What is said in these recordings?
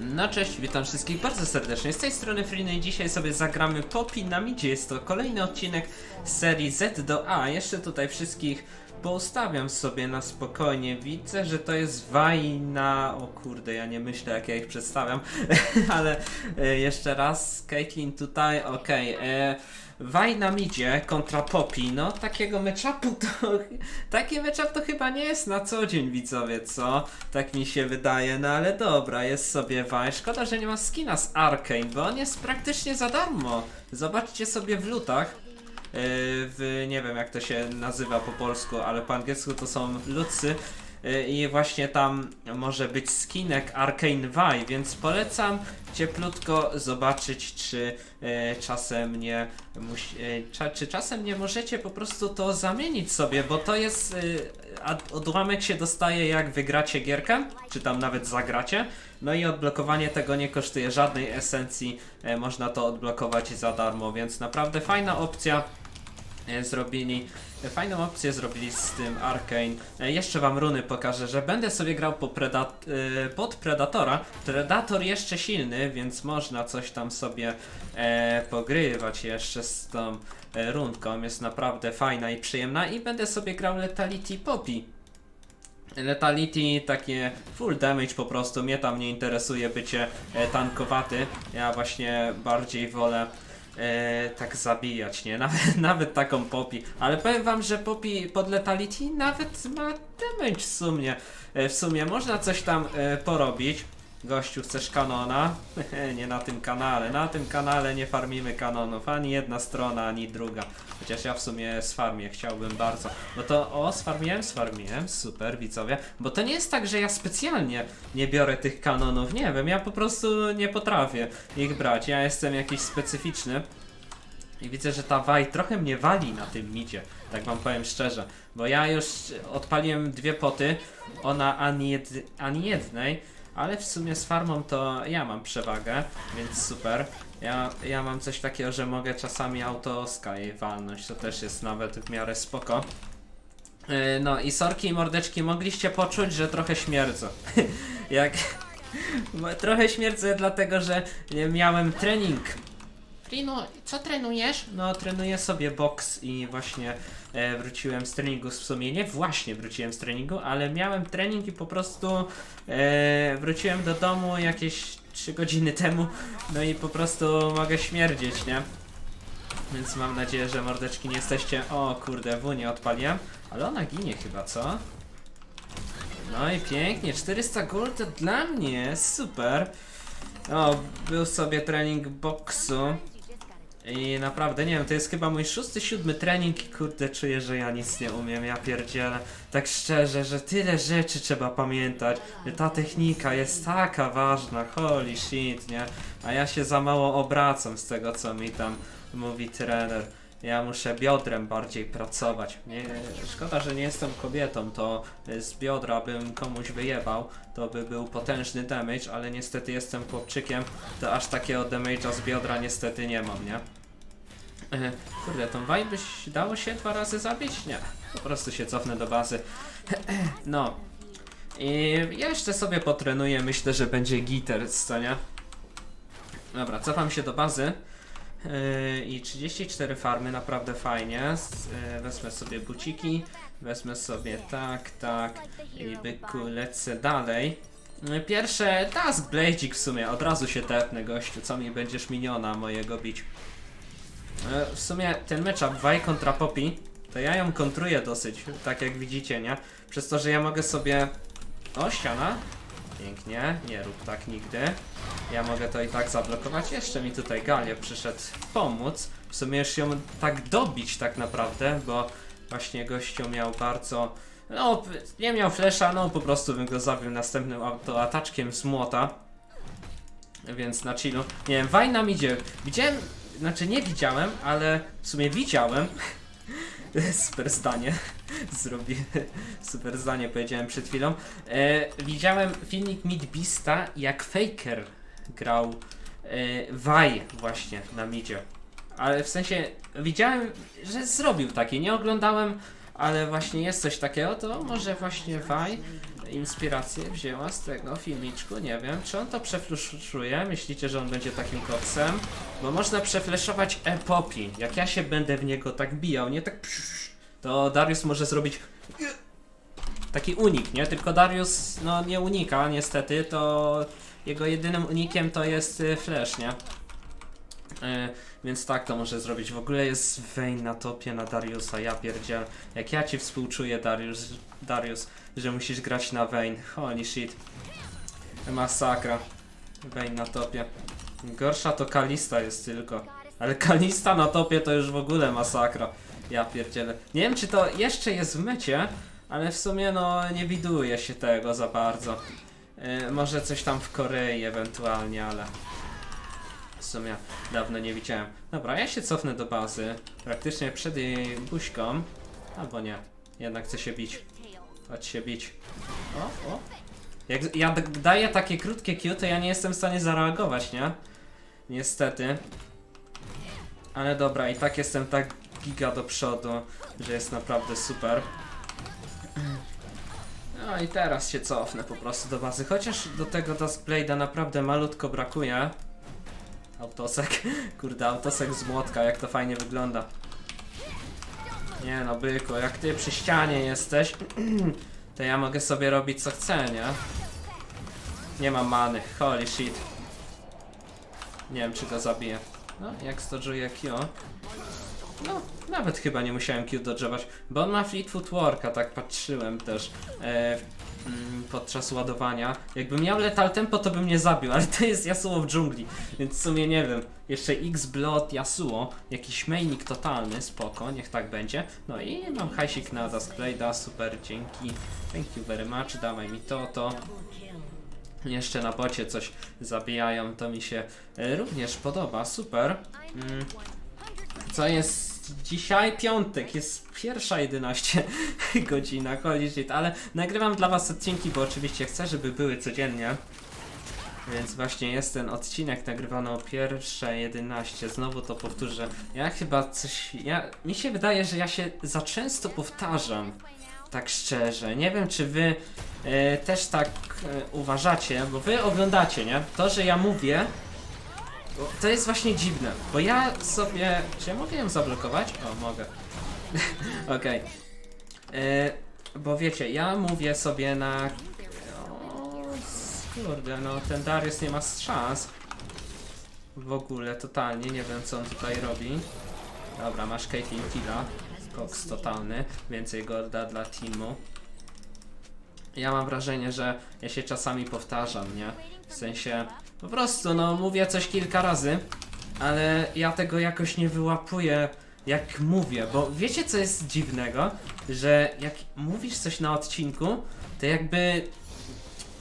No cześć, witam wszystkich bardzo serdecznie. Z tej strony Friny i dzisiaj sobie zagramy Poppy na midzie. Jest to kolejny odcinek z serii Z do A. Jeszcze tutaj wszystkich poustawiam sobie na spokojnie. Widzę, że to jest wajna... O kurde, ja nie myślę jak ja ich przedstawiam. Ale e, jeszcze raz, Caitlyn tutaj, okej. e, Waj na kontra Poppy, no takiego matchupu to... Taki matchup to chyba nie jest na co dzień widzowie, co? Tak mi się wydaje, no ale dobra, jest sobie Waj. Szkoda, że nie ma skina z Arkane, bo on jest praktycznie za darmo. Zobaczcie sobie w lutach. Yy, w, nie wiem jak to się nazywa po polsku, ale po angielsku to są lucy. Yy, I właśnie tam może być skinek Arcane Vi, więc polecam cieplutko zobaczyć, czy e, czasem nie e, czy czasem nie możecie po prostu to zamienić sobie, bo to jest e, odłamek się dostaje jak wygracie gierkę, czy tam nawet zagracie. No i odblokowanie tego nie kosztuje żadnej esencji, e, można to odblokować za darmo, więc naprawdę fajna opcja e, zrobili. Fajną opcję zrobili z tym Arkane. E, Jeszcze wam runy pokażę, że będę sobie grał po predat e, pod Predatora. Predator jeszcze silny, więc można coś tam sobie e, pogrywać jeszcze z tą e, rundką. Jest naprawdę fajna i przyjemna. I będę sobie grał Letality Poppy. Letality takie full damage po prostu, mnie tam nie interesuje bycie tankowaty, ja właśnie bardziej wolę e, tak zabijać, nie? Nawet, nawet taką Poppy, ale powiem wam, że Poppy pod Letality nawet ma damage w sumie, e, w sumie można coś tam e, porobić. Gościu, chcesz kanona? nie na tym kanale. Na tym kanale nie farmimy kanonów. Ani jedna strona, ani druga. Chociaż ja w sumie sfarmię, chciałbym bardzo. No to o, sfarmiłem, sfarmiłem, super widzowie. Bo to nie jest tak, że ja specjalnie nie biorę tych kanonów. Nie wiem, ja po prostu nie potrafię ich brać. Ja jestem jakiś specyficzny. I widzę, że ta Waj trochę mnie wali na tym midzie, tak wam powiem szczerze. Bo ja już odpaliłem dwie poty, ona ani, jed, ani jednej, ale w sumie z farmą to ja mam przewagę, więc super. Ja, ja mam coś takiego, że mogę czasami auto Sky walnąć, to też jest nawet w miarę spoko. Yy, No i sorki i mordeczki, mogliście poczuć, że trochę śmierdzę. Jak... Trochę śmierdzę dlatego, że miałem trening Rino, co trenujesz? No, trenuję sobie boks i właśnie e, wróciłem z treningu. W sumie nie właśnie wróciłem z treningu, ale miałem trening i po prostu e, wróciłem do domu jakieś 3 godziny temu. No i po prostu mogę śmierdzieć, nie? Więc mam nadzieję, że mordeczki nie jesteście. O kurde, W nie odpaliłem, ale ona ginie chyba, co? No i pięknie, 400 gold dla mnie, super. O, był sobie trening boksu. I naprawdę, nie wiem, to jest chyba mój szósty, siódmy trening i kurde, czuję, że ja nic nie umiem, ja pierdzielę. Tak szczerze, że tyle rzeczy trzeba pamiętać, ta technika jest taka ważna, holy shit, nie? A ja się za mało obracam z tego, co mi tam mówi trener. Ja muszę biodrem bardziej pracować. Nie, szkoda, że nie jestem kobietą, to z biodra bym komuś wyjebał, to by był potężny damage, ale niestety jestem chłopczykiem, to aż takiego damage'a z biodra niestety nie mam, nie? E, Kurde, tą Waj byś dało się dwa razy zabić? Nie, po prostu się cofnę do bazy. No. I jeszcze sobie potrenuję, myślę, że będzie gitter, co nie? Dobra, cofam się do bazy. Yy, I 34 farmy, naprawdę fajnie. Yy, Wezmę sobie buciki, wezmę sobie tak, tak i byku, lecę dalej. Yy, Pierwsze Task Bladzik w sumie, od razu się tepnę gościu, co mi będziesz miniona mojego bić. Yy, W sumie ten matchup Vaj kontra Poppy, to ja ją kontruję dosyć, tak jak widzicie, nie? Przez to, że ja mogę sobie... O, ściana. Pięknie, nie rób tak nigdy. Ja mogę to i tak zablokować. Jeszcze mi tutaj Galia przyszedł pomóc. W sumie już ją tak dobić tak naprawdę, bo właśnie gościu miał bardzo... No, nie miał flesza, no po prostu bym go zabił następnym autoataczkiem z młota. Więc na chillu. Nie wiem, Wajna idzie. Widziałem, znaczy nie widziałem, ale w sumie widziałem. Super zdanie. Zrobię super zdanie, powiedziałem przed chwilą. E, widziałem filmik Midbeasta, jak Faker grał e, właśnie na midzie. Ale w sensie widziałem, że zrobił takie. Nie oglądałem, ale właśnie jest coś takiego, to może właśnie Vaj inspirację wzięła z tego filmiczku, nie wiem, czy on to przefluszuje, myślicie, że on będzie takim koksem? Bo można przefleszować epopi, jak ja się będę w niego tak bijał, nie tak psz, to Darius może zrobić taki unik, nie? Tylko Darius, no nie unika niestety, to jego jedynym unikiem to jest y, flash, nie? E, więc tak to może zrobić. W ogóle jest Vayne na topie na Dariusa, ja pierdziel. Jak ja ci współczuję, Darius, Darius, że musisz grać na Vayne. Holy shit. Masakra. Vayne na topie. Gorsza to Kalista jest tylko. Ale Kalista na topie to już w ogóle masakra. Ja pierdzielę. Nie wiem czy to jeszcze jest w mycie, ale w sumie no nie widuje się tego za bardzo. E, może coś tam w Korei ewentualnie, ale sumie dawno nie widziałem. Dobra, ja się cofnę do bazy. Praktycznie przed jej buźką. Albo nie. Jednak chcę się bić. Chodź się bić. O, o. Jak ja daję takie krótkie Q, to ja nie jestem w stanie zareagować, nie? Niestety. Ale dobra, i tak jestem tak giga do przodu, że jest naprawdę super. No i teraz się cofnę po prostu do bazy. Chociaż do tego Duskblade'a naprawdę malutko brakuje. Autosek. Kurde, autosek z młotka, jak to fajnie wygląda. Nie no, byku, jak ty przy ścianie jesteś, to ja mogę sobie robić co chcę, nie? Nie mam many, holy shit. Nie wiem, czy to zabije. No, jak stodżuję Q. No, nawet chyba nie musiałem Q dodżować, bo on ma Fleet Footworka, tak patrzyłem też e, mm, podczas ładowania. Jakbym miał Lethal Tempo, to bym nie zabił, ale to jest Yasuo w dżungli, więc w sumie nie wiem. Jeszcze X-Blood Yasuo, jakiś mainik totalny, spoko, niech tak będzie. No i mam hajsik na Duskblade'a, super, dzięki. Thank you very much, dawaj mi to, to. Jeszcze na bocie coś zabijają, to mi się e, również podoba, super. Mm. Co jest dzisiaj? Piątek, jest pierwsza 11 godzina, holy shit, ale nagrywam dla was odcinki, bo oczywiście chcę, żeby były codziennie. Więc właśnie jest ten odcinek nagrywany o pierwsze 11. Znowu to powtórzę. Ja chyba coś. Ja, mi się wydaje, że ja się za często powtarzam. Tak szczerze. Nie wiem, czy wy e, też tak e, uważacie, bo wy oglądacie, nie? To, że ja mówię, to jest właśnie dziwne, bo ja sobie. Czy ja mogę ją zablokować? O, mogę. Okej. E, Bo wiecie, ja mówię sobie na. O, kurde, no ten Darius nie ma szans. W ogóle, totalnie, nie wiem co on tutaj robi. Dobra, masz Caitlyn Killa. Koks totalny, więcej golda dla teamu. Ja mam wrażenie, że ja się czasami powtarzam, nie? W sensie, po prostu, no mówię coś kilka razy, ale ja tego jakoś nie wyłapuję, jak mówię, bo wiecie co jest dziwnego? Że jak mówisz coś na odcinku, to jakby.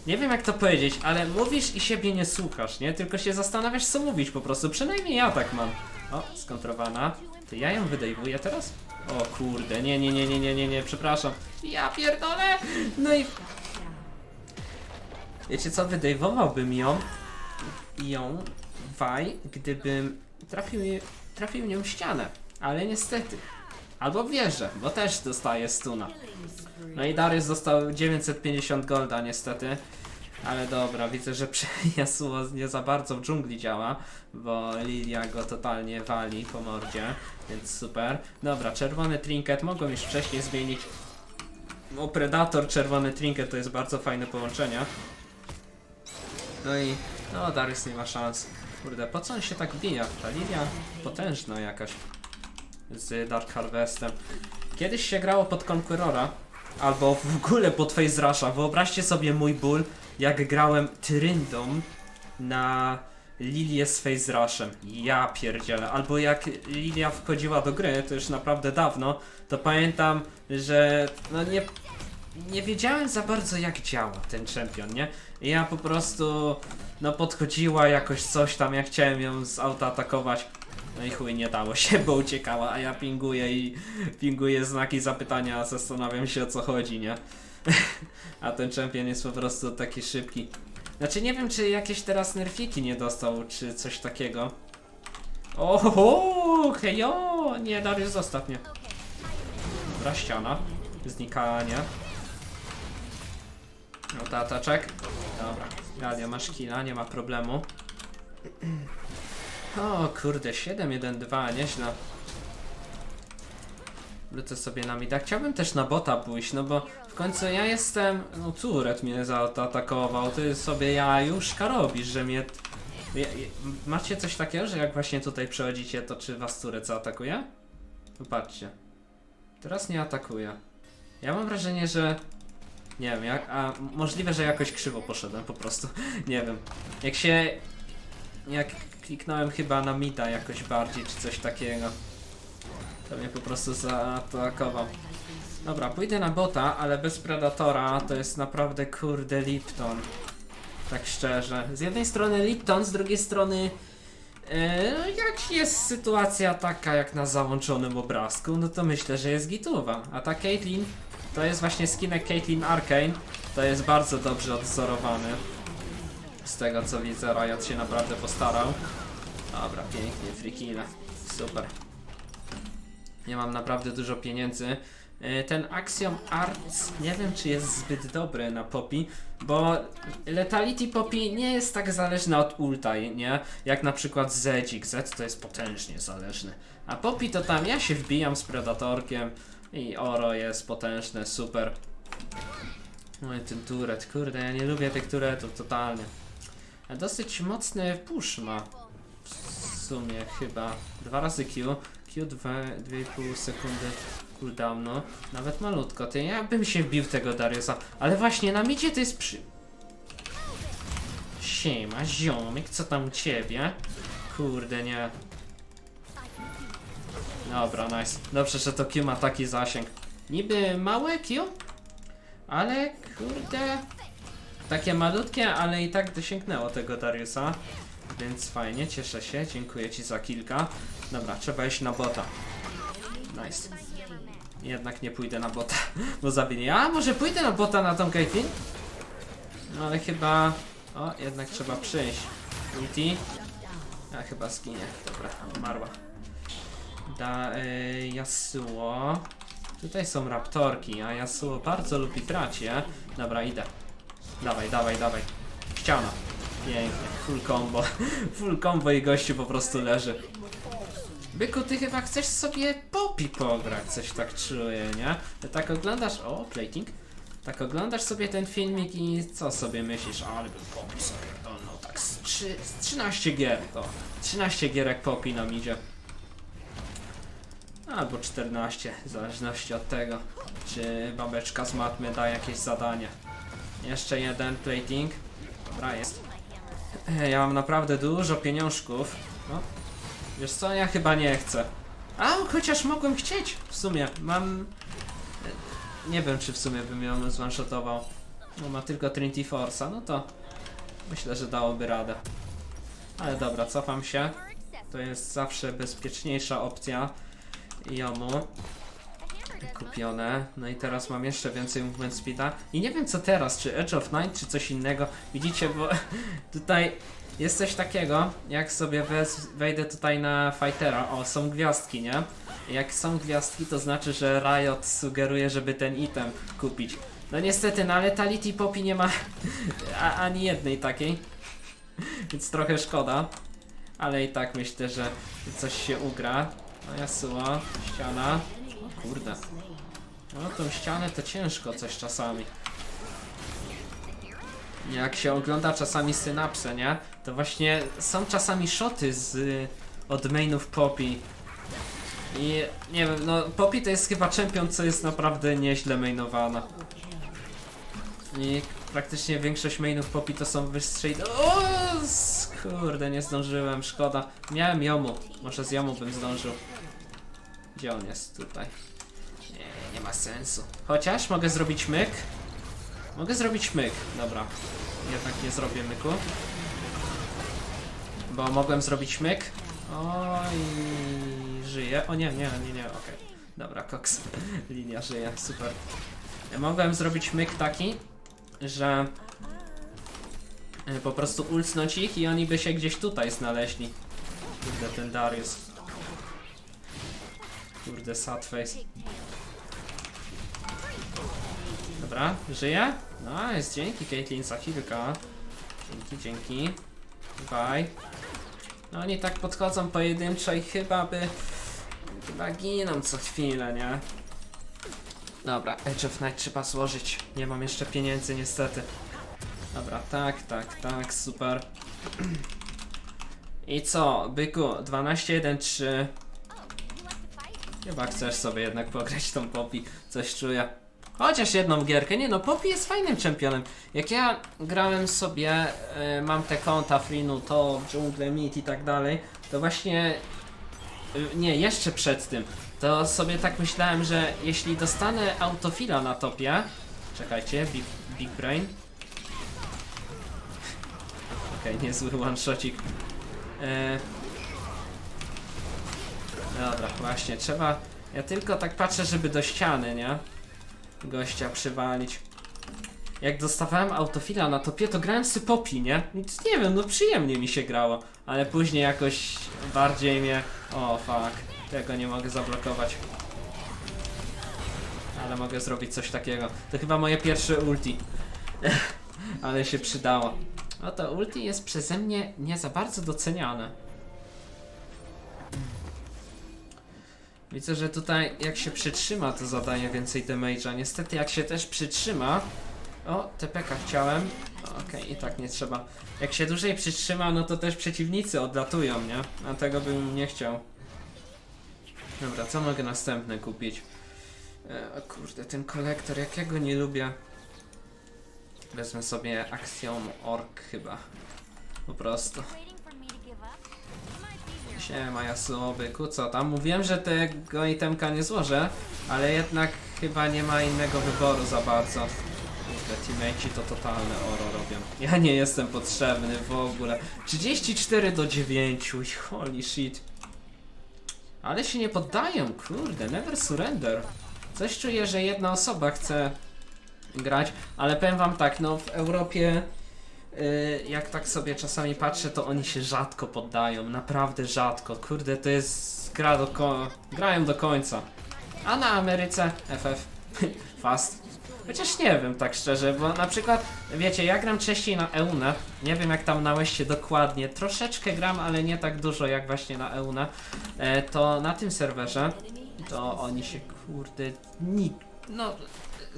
Nie wiem jak to powiedzieć, ale mówisz i siebie nie słuchasz, nie? Tylko się zastanawiasz co mówić po prostu. Przynajmniej ja tak mam. O, skontrowana. To ja ją wydejwuję teraz? O kurde, nie, nie, nie, nie, nie, nie, nie, przepraszam. Ja pierdolę! No i Wiecie co, wydejwowałbym ją ją waj, gdybym trafił, trafił nią ścianę, ale niestety. Albo wieżę, bo też dostaje stuna. No i Darius dostał 950 golda niestety. Ale dobra, widzę, że Yasuo nie za bardzo w dżungli działa, bo Lilia go totalnie wali po mordzie, więc super. Dobra, czerwony trinket mogłem już wcześniej zmienić. O, Predator, czerwony trinket to jest bardzo fajne połączenie. No i no Darius nie ma szans. Kurde, po co on się tak bija? Ta linia potężna jakaś. Z Dark Harvestem. Kiedyś się grało pod Conquerora. Albo w ogóle pod Face Rusha. Wyobraźcie sobie mój ból, jak grałem Tryndą na Lilię z Face Rushem. Ja pierdzielę. Albo jak Lilia wchodziła do gry, to już naprawdę dawno, to pamiętam, że no nie, nie wiedziałem za bardzo jak działa ten czempion, nie? Ja po prostu, no podchodziła jakoś coś tam, ja chciałem ją z auta atakować. No i chuj, nie dało się, bo uciekała, a ja pinguję i pinguję znaki zapytania, zastanawiam się o co chodzi, nie? a ten czempion jest po prostu taki szybki. Znaczy nie wiem, czy jakieś teraz nerfiki nie dostał, czy coś takiego. Oho, hejo! Nie, Darius, zostaw mnie. Dobra, ściana. Znikanie. Autoataczek. Dobra, Galia masz killa, nie ma problemu. O kurde, 7-1-2, nieźle. Wrócę sobie na mida. Chciałbym też na bota pójść, no bo w końcu ja jestem... No Turet mnie zaatakował, ty sobie jajuszka robisz, że mnie... Ja, ja, macie coś takiego, że jak właśnie tutaj przechodzicie, to czy was Turet zaatakuje? Popatrzcie. Teraz nie atakuje. Ja mam wrażenie, że... Nie wiem, jak... A możliwe, że jakoś krzywo poszedłem po prostu. nie wiem. Jak się... Jak kliknąłem chyba na mida jakoś bardziej, czy coś takiego. To mnie po prostu zaatakował. Dobra, pójdę na bota, ale bez Predatora to jest naprawdę kurde Lipton. Tak szczerze. Z jednej strony Lipton, z drugiej strony... no jak jest sytuacja taka jak na załączonym obrazku, no to myślę, że jest gituwa. A ta Caitlyn to jest właśnie skinek Caitlyn Arcane. To jest bardzo dobrze odzorowany. Z tego co widzę, Riot się naprawdę postarał. Dobra, pięknie, free. Super. Nie mam naprawdę dużo pieniędzy. E, Ten Axiom Arts nie wiem czy jest zbyt dobry na Poppy, bo Letality Poppy nie jest tak zależna od ulta, nie? Jak na przykład Zedzik. Z to jest potężnie zależny. A Poppy to tam ja się wbijam z Predatorkiem i Oro jest potężne, super. No i ten turet, kurde, ja nie lubię tych turetów totalnie. A dosyć mocny push ma. W sumie chyba dwa razy Q. Q 2,5 sekundy cooldownu. Nawet malutko. Ty, ja bym się wbił tego Dariusa. Ale właśnie na midzie to jest przy... Siema, ziomik, co tam u ciebie? Kurde, nie. Dobra, nice. Dobrze, że to Q ma taki zasięg. Niby małe Q, ale kurde... Takie malutkie, ale i tak dosięgnęło tego Dariusa. Więc fajnie, cieszę się, dziękuję ci za kilka. Dobra, trzeba iść na bota. Nice. Jednak nie pójdę na bota, bo zabiję. A może pójdę na bota na tą Caitlyn? No ale chyba... O, jednak trzeba przyjść. Ulti. A chyba zginie. Dobra, umarła. Da, y, Yasuo. Tutaj są raptorki, a Yasuo bardzo lubi brać je. Dobra, idę. Dawaj, dawaj, dawaj. Ściana. Pięknie, full combo. Full combo i gościu po prostu leży. Byku, ty chyba chcesz sobie Poppy pograć, coś tak czuję, nie? Ty tak oglądasz, o, plating. Tak oglądasz sobie ten filmik i co sobie myślisz? Ale bym Poppy sobie no tak z, trzy, z 13 gier to. 13 gierek Poppy nam idzie. Albo 14, w zależności od tego, czy babeczka z matmy da jakieś zadanie. Jeszcze jeden plating. Dobra, jest. E, Ja mam naprawdę dużo pieniążków. No. Wiesz co, ja chyba nie chcę. A, chociaż mogłem chcieć. W sumie, mam... e, Nie wiem, czy w sumie bym ją zwanshotował. No ma tylko Trinity Force'a, no to... Myślę, że dałoby radę. Ale dobra, cofam się. To jest zawsze bezpieczniejsza opcja. Jomu. Kupione. No i teraz mam jeszcze więcej movement speeda. I nie wiem co teraz, czy Edge of Night, czy coś innego. Widzicie, bo tutaj jest coś takiego, jak sobie wejdę tutaj na fightera. O, są gwiazdki, nie? Jak są gwiazdki, to znaczy, że Riot sugeruje, żeby ten item kupić. No niestety, na Letality Poppy nie ma ani jednej takiej. Więc trochę szkoda. Ale i tak myślę, że coś się ugra. No Yasuo, ściana. O kurde. No tą ścianę to ciężko coś czasami. Jak się ogląda czasami synapsę, nie? To właśnie są czasami shoty z y, od mainów Poppy. I nie wiem, no Poppy to jest chyba czempion, co jest naprawdę nieźle mainowana. I praktycznie większość mainów Poppy to są wystrzej... kurde, nie zdążyłem, szkoda. Miałem Jomu, może z Jomu bym zdążył. Gdzie on jest? Tutaj. Nie, nie ma sensu. Chociaż mogę zrobić myk. Mogę zrobić myk, dobra. Jednak nie zrobię myku. Bo mogłem zrobić myk. Oj, żyje. O nie, nie, nie, nie, okej. Dobra, koks. Linia żyje, super. Mogłem zrobić myk taki, że po prostu ulcnąć ich i oni by się gdzieś tutaj znaleźli. Kurde, ten Darius. Kurde, sad face. Dobra, żyje? Nice, dzięki Caitlyn za kilka. Dzięki, dzięki. Bye. No oni tak podchodzą pojedynczo i chyba by... Chyba giną co chwilę, nie? Dobra, Edge of Night trzeba złożyć. Nie mam jeszcze pieniędzy niestety. Dobra, tak, tak, tak, super. I co, byku, 12-1-3. Chyba chcesz sobie jednak pograć tą Poppy, coś czuję. Chociaż jedną gierkę, nie no, Poppy jest fajnym czempionem. Jak ja grałem sobie, y, mam te konta Freenu, to dżunglę, Meat i tak dalej, to właśnie, y, nie, jeszcze przed tym, to sobie tak myślałem, że jeśli dostanę autofila na topie, czekajcie, Big, big Brain, okej, niezły one-shotcik, y, Dobra, właśnie, trzeba. Ja tylko tak patrzę, żeby do ściany, nie? Gościa przywalić. Jak dostawałem autofila na topie, to grałem sypopi, nie? Nic nie wiem, no przyjemnie mi się grało. Ale później jakoś bardziej mnie. O fuck, tego nie mogę zablokować. Ale mogę zrobić coś takiego. To chyba moje pierwsze ulti. Ale się przydało. No to ulti jest przeze mnie nie za bardzo doceniane. Widzę, że tutaj jak się przytrzyma to zadaje więcej damage'a. Niestety jak się też przytrzyma... O, TPK chciałem. Okej, i tak nie trzeba. Jak się dłużej przytrzyma, no to też przeciwnicy odlatują, nie? A tego bym nie chciał. Dobra, co mogę następne kupić? E, o kurde, ten kolektor, jak ja go nie lubię. Wezmę sobie Axiom Ork chyba. Po prostu. Siema Yasuo, byku, co tam? Mówiłem, że tego itemka nie złożę, ale jednak chyba nie ma innego wyboru za bardzo. Kurde, teammateci to totalne oro robią. Ja nie jestem potrzebny w ogóle. 34 do 9, holy shit. Ale się nie poddają, kurde, never surrender. Coś czuję, że jedna osoba chce grać, ale powiem wam tak, no w Europie y, jak tak sobie czasami patrzę, to oni się rzadko poddają, naprawdę rzadko. Kurde, to jest gra do ko grają do końca. A na Ameryce FF fast. Chociaż nie wiem tak szczerze, bo na przykład, wiecie, ja gram częściej na EUNE, nie wiem jak tam na Łeście dokładnie, troszeczkę gram, ale nie tak dużo jak właśnie na EUNE, e, to na tym serwerze, to oni się, kurde, nikt, no,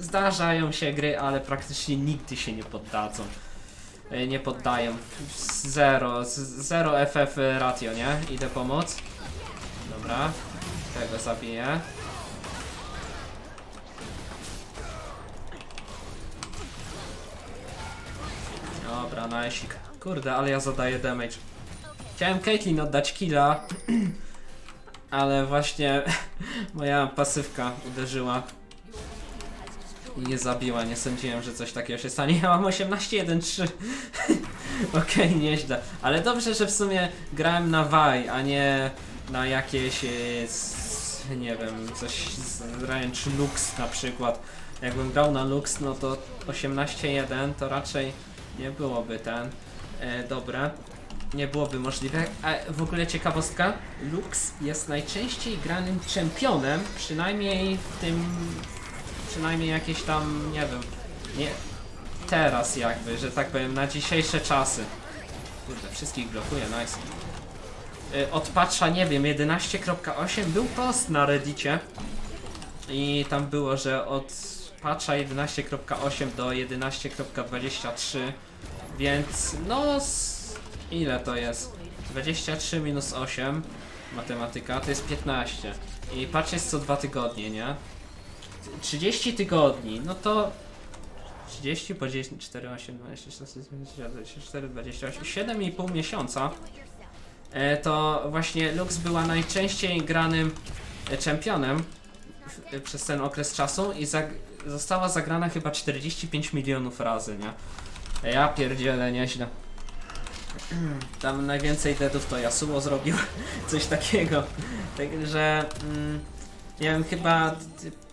zdarzają się gry, ale praktycznie nigdy się nie poddadzą. E, Nie poddają. Zero, zero FF ratio, nie? Idę pomóc. Dobra. Tego zabiję. Dobra, najsik. Kurde, ale ja zadaję damage. Chciałem Caitlyn oddać killa, ale właśnie moja pasywka uderzyła i nie zabiła. Nie sądziłem, że coś takiego się stanie. Ja mam 18-1-3. Okej, nieźle. Ale dobrze, że w sumie grałem na Vaj, a nie na jakieś, e, nie wiem, coś z wręcz Lux na przykład. Jakbym grał na Lux, no to 18-1 to raczej nie byłoby ten e, dobre. Nie byłoby możliwe. A w ogóle ciekawostka, Lux jest najczęściej granym czempionem, przynajmniej w tym, przynajmniej jakieś tam, nie wiem, nie, teraz jakby, że tak powiem, na dzisiejsze czasy. Kurde, wszystkich blokuje, nice. Y, patcha, nie wiem, 11.8 był post na reddicie i tam było, że od patcha 11.8 do 11.23 więc no ile to jest? 23 minus 8 matematyka to jest 15 i patch jest co dwa tygodnie, nie? 30 tygodni, no to 30 po 10, 4, 8, 12, 16, 17, 24, 28, 7,5 miesiąca. E, to właśnie Lux była najczęściej granym e, czempionem e, przez ten okres czasu i zag została zagrana chyba 45 milionów razy, nie? Ja pierdzielę, nieźle. Tam najwięcej deadów to Yasuo zrobił, coś takiego. Także, mm, wiem, chyba,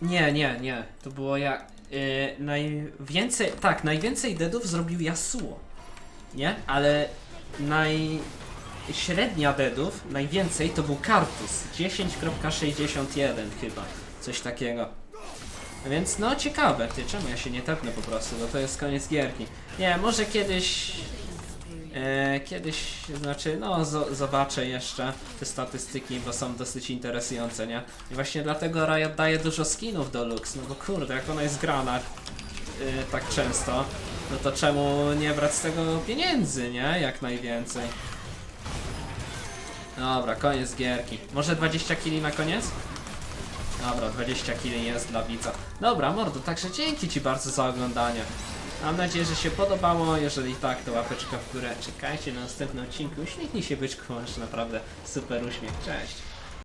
nie, nie, nie, to było ja, y, najwięcej, tak, najwięcej deadów zrobił Yasuo, nie? Ale naj, średnia deadów, najwięcej to był Kartus, 10.61 chyba, coś takiego. Więc no ciekawe, ty czemu ja się nie tepnę po prostu, bo to jest koniec gierki. Nie, może kiedyś kiedyś, znaczy, no, zo- zobaczę jeszcze te statystyki, bo są dosyć interesujące, nie? I właśnie dlatego Riot daje dużo skinów do Lux, no bo kurde, jak ona jest grana e, tak często, no to czemu nie brać z tego pieniędzy, nie? Jak najwięcej. Dobra, koniec gierki. Może 20 kili na koniec? Dobra, 20 kili jest dla widza. Dobra, mordo, także dzięki Ci bardzo za oglądanie. Mam nadzieję, że się podobało. Jeżeli tak, to łapeczka w górę. Czekajcie na następnym odcinku. Uśmiechnij się byczku, masz naprawdę super uśmiech. Cześć.